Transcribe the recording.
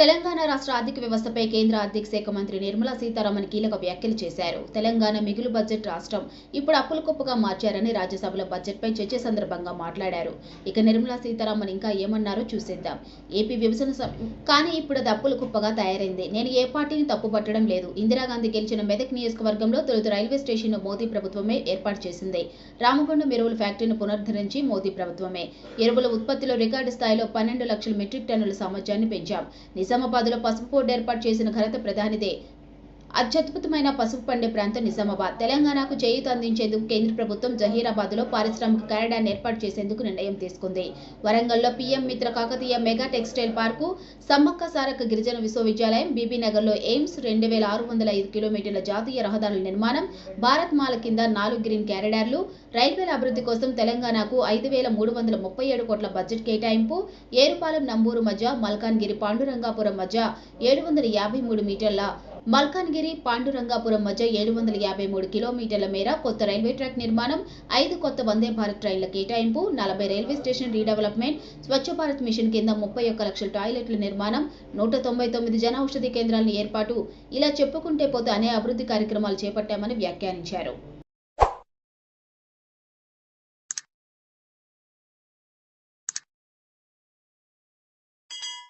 తెలంగాణ రాష్ట్ర ఆర్థిక వ్యవస్థపై కేంద్ర ఆర్థిక శాఖ మంత్రి నిర్మలా సీతారామన్ కీలక వ్యాఖ్యలు చేశారు. తెలంగాణ మిగులు బడ్జెట్ రాష్ట్రం ఇప్పుడు అప్పుల కుప్పగా మార్చారని రాజ్యసభలో బడ్జెట్పై చర్చ సందర్భంగా మాట్లాడారు. ఇక నిర్మలా సీతారామన్ ఇంకా ఏమన్నారో చూసేద్దాం. ఏపీ విభజన కానీ ఇప్పుడు అది అప్పుల కుప్పగా తయారైంది. నేను ఏ పార్టీని తప్పుపట్టడం లేదు. ఇందిరాగాంధీ గెలిచిన మెదక్ నియోజకవర్గంలో తొలుత రైల్వే స్టేషన్ మోదీ ప్రభుత్వమే ఏర్పాటు చేసింది. రామగుండం ఎరువుల ఫ్యాక్టరీని పునరుద్ధరించి మోదీ ప్రభుత్వమే. ఎరువుల ఉత్పత్తిలో రికార్డు స్థాయిలో పన్నెండు లక్షల మెట్రిక్ టన్నుల సామర్థ్యాన్ని పెంచాం. నిజామాబాద్లో పసుపు బోర్డు ఏర్పాటు చేసిన ఘనత ప్రధానిదే. అత్యద్భుతమైన పసుపు పండే ప్రాంతం నిజామాబాద్. తెలంగాణకు చేయూత అందించేందుకు కేంద్ర ప్రభుత్వం జహీరాబాద్లో పారిశ్రామిక కారిడార్ ఏర్పాటు చేసేందుకు నిర్ణయం తీసుకుంది. వరంగల్లో PM Mitra Kakatiya mega textile park Sammakka Sarakka గిరిజన విశ్వవిద్యాలయం బీబీనగర్లో ఎయిమ్స్ రెండు వేల ఆరు వందల ఐదు కిలోమీటర్ల జాతీయ రహదారుల నిర్మాణం భారత్ మాల కింద నాలుగు గ్రీన్ క్యారిడార్లు రైల్వేల అభివృద్ధి కోసం తెలంగాణకు ఐదు వేల మూడు వందల ముప్పై ఏడు కోట్ల బడ్జెట్ కేటాయింపు ఏరుపాలెం నంబూరు మధ్య మల్కాన్గిరి పాండురంగాపురం మధ్య ఏడు వందల యాభై మూడు మీటర్ల మల్కాన్గిరి పాండురంగాపురం మధ్య ఏడు వందల యాభై మూడు కిలోమీటర్ల మేర కొత్త రైల్వే ట్రాక్ నిర్మాణం ఐదు కొత్త వందే భారత్ ట్రైన్ల కేటాయింపు నలభై railway station redevelopment Swachh Bharat mission కింద ముప్పై ఒక్క లక్షల టాయిలెట్ల నిర్మాణం నూట తొంభై తొమ్మిది జన ఔషధి కేంద్రాలను ఏర్పాటు. ఇలా చెప్పుకుంటే పోతే అనే అభివృద్ధి కార్యక్రమాలు చేపట్టామని వ్యాఖ్యానించారు.